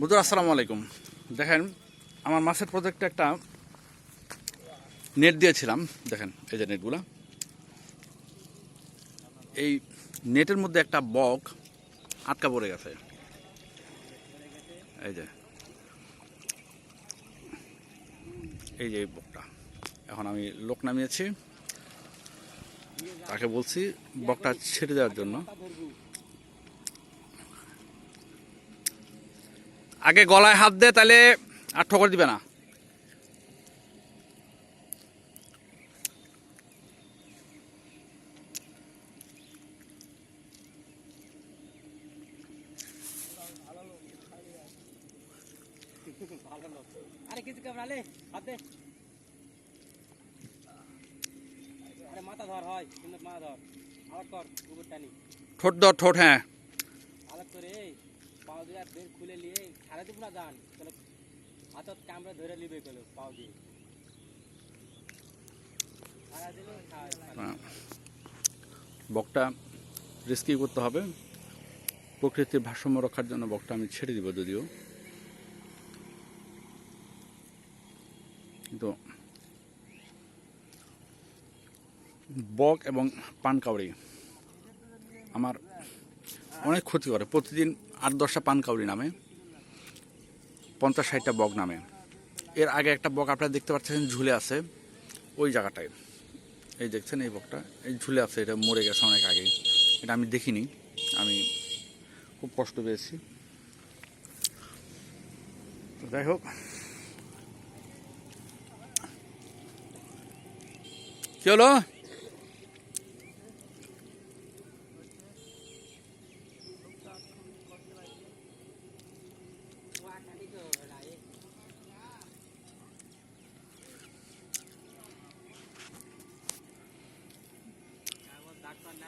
বুধুর আসসালামু আলাইকুম। দেখেন, আমার মাছের প্রজেক্টে একটা নেট দিয়েছিলাম। দেখেন, এই যে নেটগুলা এই নেটের মধ্যে একটা বক আটকা পড়ে গেছে। এই যে। এই যে বকটা। এখন আমি লোক নামিয়েছি। তাকে বলছি বকটা ছেড়ে দেওয়ার জন্য। আগে গলায় হাত দে তাহলে আর ঠকর দিবে না। আরে কিছু কামড়ালে হাত দে। আরে মাথা ধর হয় সুন্দর মাথা ধর। আবার কর কুকুর টানি ঠোঁট ধর ঠোঁট হ্যাঁ আলাপ করে এই পাও দিয়ে আর বের খুলে নিয়ে ছাড়া দিব হাতত ধরে নিবে গেল পাও দিয়ে। বকটা রেস্কিউ করতে হবে। প্রকৃতির ভারসাম্য রক্ষার জন্য বকটা আমি ছেড়ে দিব যদিও। কিন্তু বক এবং পানকাউড়ি আমার অনেক ক্ষতি করে। প্রতিদিন আট দশটা পানকাউড়ি নামে। পঞ্চাশ ষাটটা বক নামে। এর আগে একটা বক আপনারা দেখতে পাচ্ছেন, ঝুলে আছে ওই জায়গাটায়। এই দেখছেন এই বকটা? এই ঝুলে আছে, এটা মরে গেছে অনেক আগে এটা আমি দেখিনি, আমি খুব কষ্ট পেয়েছি। যাই হোক। কি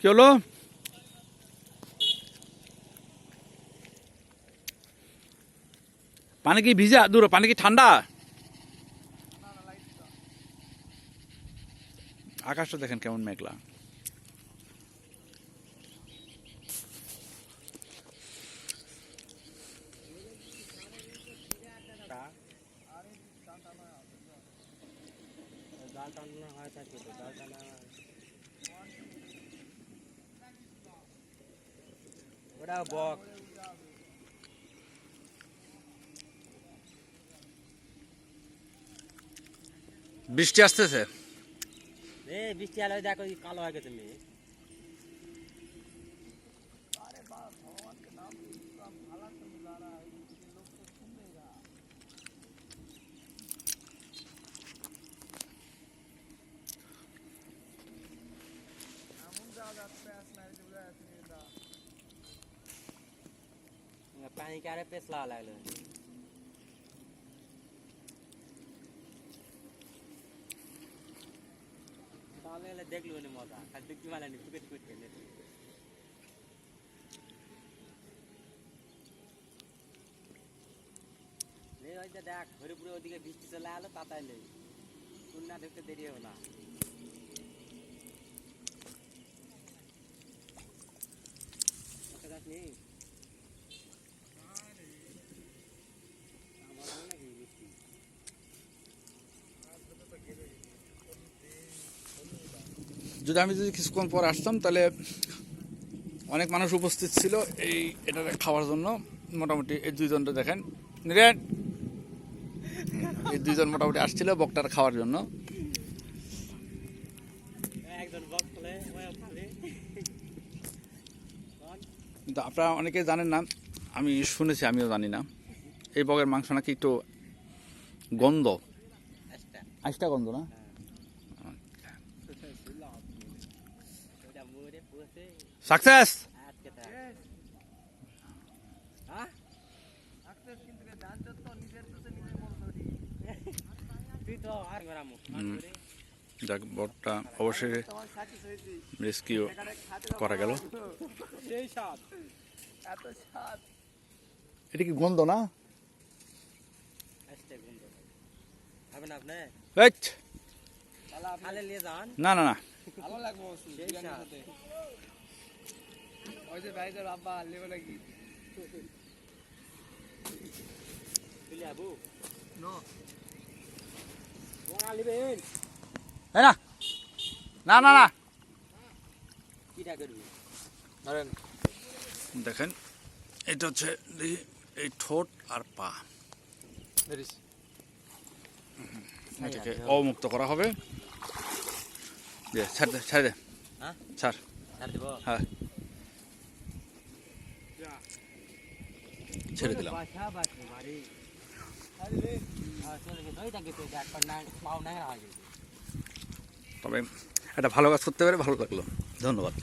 কি হলো? পানি কি ভিজা? দূর, পানি কি ঠান্ডা? আকাশটা দেখেন কেমন মেঘলা। জাল টানানো হয় থাকে জাল টানা ওটা বক বৃষ্টি আসতেছে। এ বৃষ্টি আলো দেখো কালো হয়ে গেছে মেয়ে পেছলা লাগল তাহলে এলে দেখল না মজা খালি দেখতে ভালো নি টুকে টুকে খেলে নে ওই দেখ হরিপুরে ওদিকে বৃষ্টি চলে আলো তাতাই নেই না ঢুকতে দেরি হবে না ওকে যাসনি? আমার মনে নাকি বৃষ্টি যদি আমি যদি কিছুক্ষণ পর আসতাম তাহলে অনেক মানুষ উপস্থিত ছিল এই এটা খাওয়ার জন্য। মোটামুটি এই দুইজনটা দেখেন। নিরেন! এই দুইজন মোটামুটি আসছিল বকটার খাওয়ার জন্য। কিন্তু আপনারা অনেকে জানেন না আমি শুনেছি আমিও জানি না। এই বকের মাংস নাকি একটু গন্ধ। একটা আইসটা গন্ধ না? সাকসেস আজকে তা তুই তো আর মেরামু যাক বটটা অবশ্যই রেস্কিউ করা গেল। সেই এটা কি গন্ধ না? আসতে না আপনি এই নিয়ে যান। না না না। ভালো লাগবো ওই যে ভাইদের আব্বা লেবে নাকি? আবু। নো। না। না না না। কিটা করবি? ধরেন। দেখেন এটা হচ্ছে দেখি এই ঠোঁট আর পা। এটাকে অবমুক্ত করা হবে। দে ছাড় দে ছাড় দে হ্যাঁ? ছাড় ছাড় দেব হ্যাঁ ছেড়ে দিলাম তবে এটা ভালো কাজ করতে পারে ভালো লাগল ধন্যবাদ